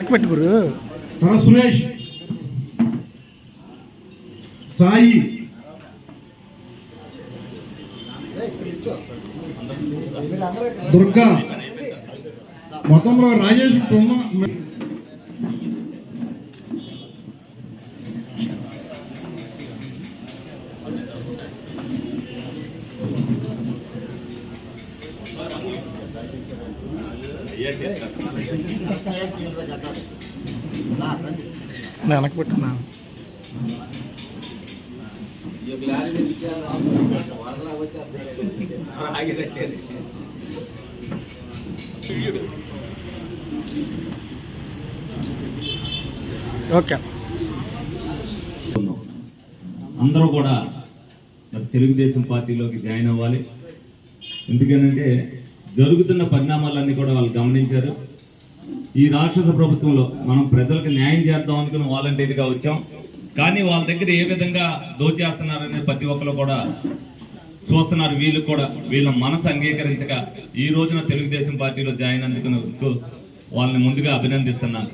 పెట్టు గురు. సురేష్. సాయి. దుర్గా. మొత్తంలో రాజేష్ వెనక్కి పెట్టున్నా ఓకే. అందరూ కూడా తెలుగుదేశం పార్టీలోకి జాయిన్ అవ్వాలి. ఎందుకనంటే జరుగుతున్న పరిణామాలన్నీ కూడా వాళ్ళు గమనించారు. ఈ రాక్షస ప్రభుత్వంలో మనం ప్రజలకు న్యాయం చేద్దాం అనుకుని వాలంటీర్గా వచ్చాం. కానీ వాళ్ళ దగ్గర ఏ విధంగా దోచేస్తున్నారనేది ప్రతి ఒక్కరు కూడా చూస్తున్నారు. వీళ్ళు కూడా వీళ్ళ మనసు అంగీకరించక ఈ రోజున తెలుగుదేశం పార్టీలో జాయిన్ అందుకున్నందుకు వాళ్ళని ముందుగా అభినందిస్తున్నాను.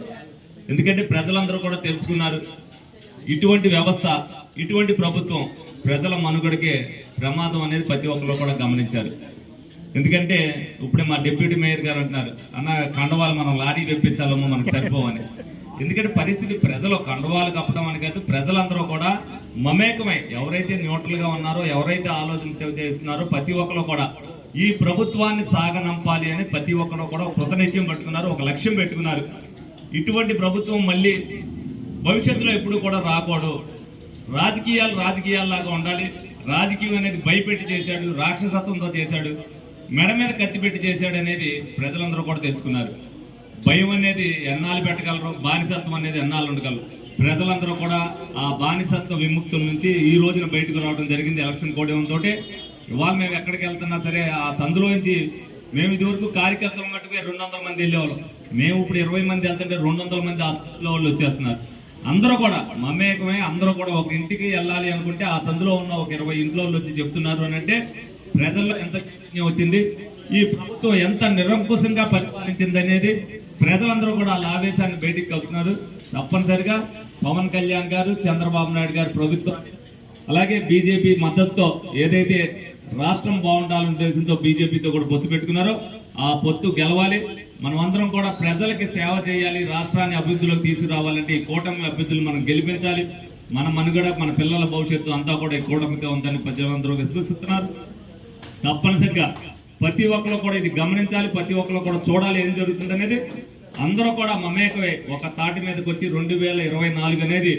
ఎందుకంటే ప్రజలందరూ కూడా తెలుసుకున్నారు. ఇటువంటి వ్యవస్థ ఇటువంటి ప్రభుత్వం ప్రజల మనుగడకే ప్రమాదం అనేది ప్రతి ఒక్కరు కూడా గమనించారు. ఎందుకంటే ఇప్పుడే మా డిప్యూటీ మేయర్ గారు అంటున్నారు అన్న కండవాలు మనం లారీ తెప్పించాలమ్మో మనకు సరిపోవని. ఎందుకంటే పరిస్థితి ప్రజలు కండవాలు కప్పడం అని కాదు ప్రజలందరూ కూడా మమేకమై ఎవరైతే న్యూట్రల్గా ఉన్నారో ఎవరైతే ఆలోచన చేస్తున్నారో ప్రతి ఒక్కరు కూడా ఈ ప్రభుత్వాన్ని సాగనంపాలి అని ప్రతి ఒక్కరు కూడా ఒక కృతనిశ్చయం పెట్టుకున్నారు ఒక లక్ష్యం పెట్టుకున్నారు. ఇటువంటి ప్రభుత్వం మళ్ళీ భవిష్యత్తులో ఎప్పుడు కూడా రాకూడదు. రాజకీయాలు రాజకీయాల్లాగా ఉండాలి. రాజకీయం అనేది భయపెట్టి చేశాడు రాక్షసత్వంతో చేశాడు. మెడ మీద కత్తి పెట్టి చేశాడు అనేది ప్రజలందరూ కూడా తెలుసుకున్నారు. భయం అనేది ఎన్నాళ్ళు పెట్టగలరు? బానిసత్వం అనేది ఎన్నాళ్ళు ఉండగలరు? ప్రజలందరూ కూడా ఆ బానిసత్వ విముక్తుల నుంచి ఈ రోజున బయటకు రావడం జరిగింది ఎలక్షన్ కోడంతో ఇవాళ మేము ఎక్కడికి వెళ్తున్నా సరే ఆ సందులోంచి మేము ఇదివరకు కార్యకర్తలు మట్టుకు రెండు వందల మంది వెళ్ళేవాళ్ళం. మేము ఇప్పుడు ఇరవై మంది వెళ్తుంటే రెండు వందల మంది హాస్పిటల్లో వాళ్ళు వచ్చేస్తున్నారు. అందరూ కూడా మమేకమే అందరూ కూడా ఒక ఇంటికి వెళ్ళాలి అనుకుంటే ఆ సందులో ఉన్న ఒక ఇరవై ఇంట్లో వాళ్ళు వచ్చి చెప్తున్నారు అని అంటే ప్రజల్లో ఎంత చైతన్యం వచ్చింది. ఈ ప్రభుత్వం ఎంత నిరంకుశంగా పరిపాలించింది అనేది ప్రజలందరూ కూడా ఆ ఆవేశాన్ని బయటికి కలుపుతున్నారు. తప్పనిసరిగా పవన్ కళ్యాణ్ గారు చంద్రబాబు నాయుడు గారు ప్రభుత్వం అలాగే బీజేపీ మద్దతుతో ఏదైతే రాష్ట్రం బాగుండాలనే ఉద్దేశంతో బీజేపీతో కూడా పొత్తు పెట్టుకున్నారో ఆ పొత్తు గెలవాలి. మనమందరం కూడా ప్రజలకి సేవ చేయాలి రాష్ట్రాన్ని అభివృద్ధిలోకి తీసుకురావాలంటే ఈ కూటమి అభ్యర్థులు మనం గెలిపించాలి. మన మనుగడ మన పిల్లల భవిష్యత్తు అంతా కూడా ఈ కూటమితో ఉందని ప్రజలందరూ విశ్వసిస్తున్నారు. తప్పనిసరిగా ప్రతి ఒక్కరు కూడా ఇది గమనించాలి ప్రతి ఒక్కరు కూడా చూడాలి ఏం జరుగుతుంది అనేది. అందరూ కూడా మమేకమై ఒక తాటి మీదకి వచ్చి రెండు వేల ఇరవై నాలుగు అనేది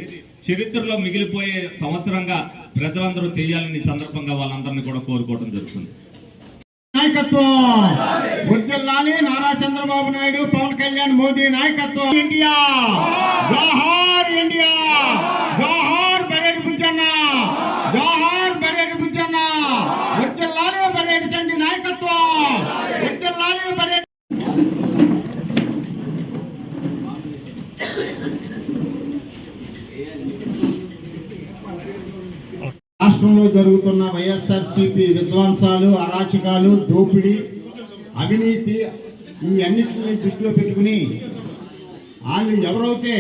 చరిత్రలో మిగిలిపోయే సంవత్సరంగా ప్రజలందరూ చేయాలని సందర్భంగా వాళ్ళందరినీ కూడా కోరుకోవడం జరుగుతుంది. నాయకత్వం! వర్ధిల్లాలి నారా చంద్రబాబు నాయుడు పవన్ కళ్యాణ్ మోదీ నాయకత్వం! ఇండియా! రాష్ట్రంలో జరుగుతున్న వైఎస్ఆర్సీపీ విధ్వంసాలు అరాచకాలు దోపిడీ అవినీతి ఈ అన్నింటినీ దృష్టిలో పెట్టుకుని వాళ్ళు ఎవరైతే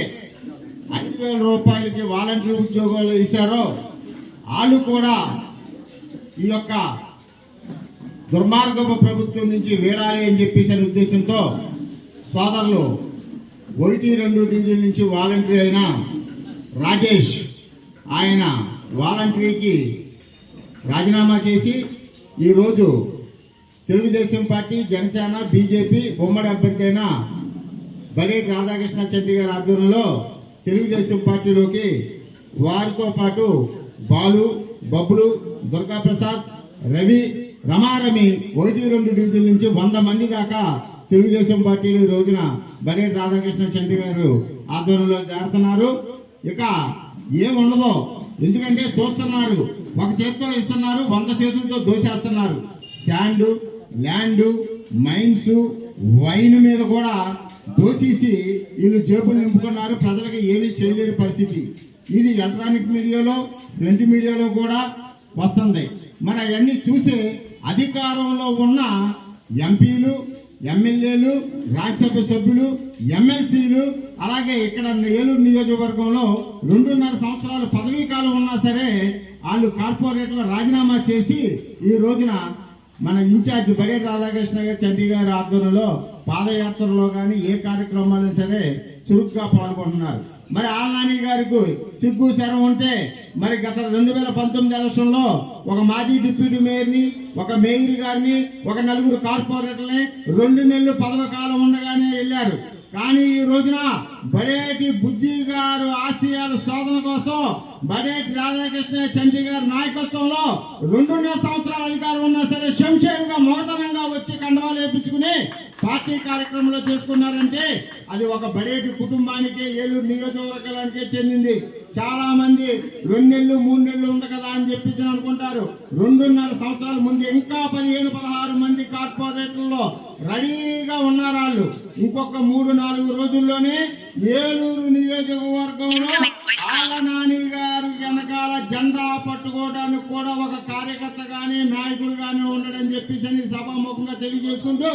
ఐదు వేల రూపాయలకి వాలంటీర్ ఉద్యోగాలు ఇచ్చారో వాళ్ళు కూడా ఈ యొక్క దుర్మార్గపు ప్రభుత్వం నుంచి వీడాలి అని చెప్పేసి ఉద్దేశంతో సోదరులు ఒకటి రెండు డివిజన్ నుంచి వాలంటీర్ అయిన రాజేష్ ఆయన వాలంటరీకి రాజీనామా చేసి ఈరోజు తెలుగుదేశం పార్టీ జనసేన బీజేపీ ఉమ్మడి అభ్యర్థి అయిన బరేటి రాధాకృష్ణ చెట్టి గారి ఆధ్వర్యంలో తెలుగుదేశం పార్టీలోకి వారితో పాటు బాలు బబ్బులు దుర్గాప్రసాద్ రవి రమారమి ఒకటి రెండు డివిజన్ నుంచి వంద మంది దాకా తెలుగుదేశం పార్టీలు ఈ రోజున బరే రాధాకృష్ణ చెంటి గారు ఆధ్వర్యంలో చేరుతున్నారు ఇక ఏముండదు ఎందుకంటే చూస్తున్నారు ఒక చేతితో ఇస్తున్నారు వంద చేతులతో దోసేస్తున్నారు. శాండ్ ల్యాండ్ మైన్స్ వైన్ మీద కూడా దోసేసి వీళ్ళు జేబులు నింపుకున్నారు. ప్రజలకు ఏమీ చేయలేని పరిస్థితి. ఇది ఎలక్ట్రానిక్ మీడియాలో ప్రింట్ మీడియాలో కూడా వస్తుంది. మరి అవన్నీ చూసి అధికారంలో ఉన్న ఎంపీలు ఎమ్మెల్యేలు రాజ్యసభ సభ్యులు ఎమ్మెల్సీలు అలాగే ఇక్కడ ఏలూరు నియోజకవర్గంలో రెండున్నర సంవత్సరాలు పదవీ కాలం ఉన్నా సరే వాళ్ళు కార్పొరేటర్లు రాజీనామా చేసి ఈ రోజున మన ఇన్ఛార్జ్ బడేటి రాధాకృష్ణ గారు చండీగారు ఆధ్వర్యంలో పాదయాత్రలో కానీ ఏ కార్యక్రమాలు సరే చురుగ్గా పాల్గొంటున్నారు. మరి ఆల్నాని గారికి సిగ్గు శరం ఉంటే మరి గత రెండు వేల పంతొమ్మిది ఎలక్షన్లో ఒక మాజీ డిప్యూటీ మేయర్ని ఒక మేయర్ గారిని ఒక నలుగురు కార్పొరేటర్ని రెండు నెలలు పదవ కాలం ఉండగానే వెళ్ళారు. కానీ ఈ రోజున బడేటి బుజ్జి గారు ఆశయాల సాధన కోసం బడేటి రాధాకృష్ణ చంద్రి గారి నాయకత్వంలో రెండున్నర సంవత్సరాల అధికారం ఉన్నా సరే శంషేరుగా మొగతనంగా వచ్చి కండవాలు వేపించుకుని పార్టీ కార్యక్రమంలో చేసుకున్నారంటే అది ఒక బడేటి కుటుంబానికి ఏలూరు నియోజకవర్గానికే చెందింది. చాలా మంది రెండు నెలలు మూడు నెలలు ఉంది కదా అని చెప్పేసి అనుకుంటారు. రెండున్నర సంవత్సరాల ముందు ఇంకా పదిహేను పదహారు మంది కార్పొరేటర్లో రెడీగా ఉన్నారు వాళ్ళు. ఇంకొక మూడు నాలుగు రోజుల్లోనే ఏలూరు నియోజకవర్గంలో ఆలనాని గారు వెనకాల జెండా పట్టుకోవడానికి కూడా ఒక కార్యకర్త గాని నాయకుడు గాని ఉండడని చెప్పేసి అని సభాముఖంగా తెలియజేసుకుంటూ